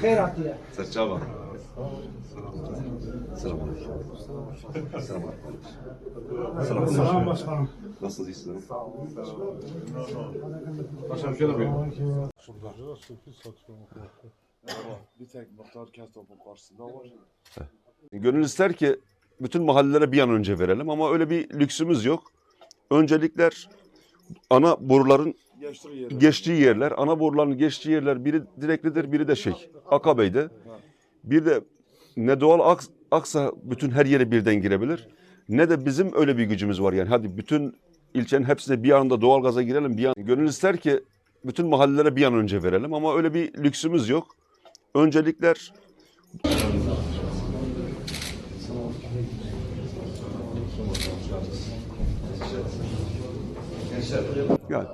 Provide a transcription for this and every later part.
خير عطيه Serçaba. Selamünaleyküm. Selamünaleyküm. Selam başkanım. Nasılsınız iyisiniz? Başkanım şöyle buyurun. Bir tek muhtar Kestop'un karşısında var. Gönül ister ki bütün mahallelere bir an önce verelim ama öyle bir lüksümüz yok. Öncelikler ana boruların Geçtiği yere. geçtiği yerler, ana boruların geçtiği yerler biri Direkli'dir, biri de şey Akabe'ydi. Bir de ne doğal aks, aksa bütün her yere birden girebilir. Ne de bizim öyle bir gücümüz var yani. Hadi bütün ilçenin hepsine bir anda doğal gaza girelim. Bir an, gönül ister ki bütün mahallelere bir an önce verelim ama öyle bir lüksümüz yok. Öncelikler Yani,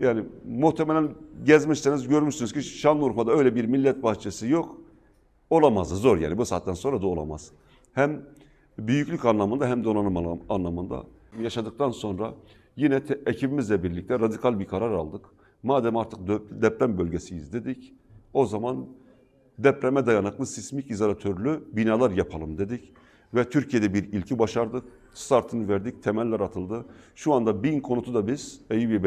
yani muhtemelen gezmişseniz görmüşsünüz ki Şanlıurfa'da öyle bir millet bahçesi yok. Olamaz zor yani bu saatten sonra da olamaz. Hem büyüklük anlamında hem donanım anlam- anlamında yaşadıktan sonra yine te- ekibimizle birlikte radikal bir karar aldık. Madem artık deprem bölgesiyiz dedik. O zaman depreme dayanıklı sismik izolatörlü binalar yapalım dedik. Ve Türkiye'de bir ilki başardık. Startını verdik, temeller atıldı. Şu anda bin konutu da biz Eyüp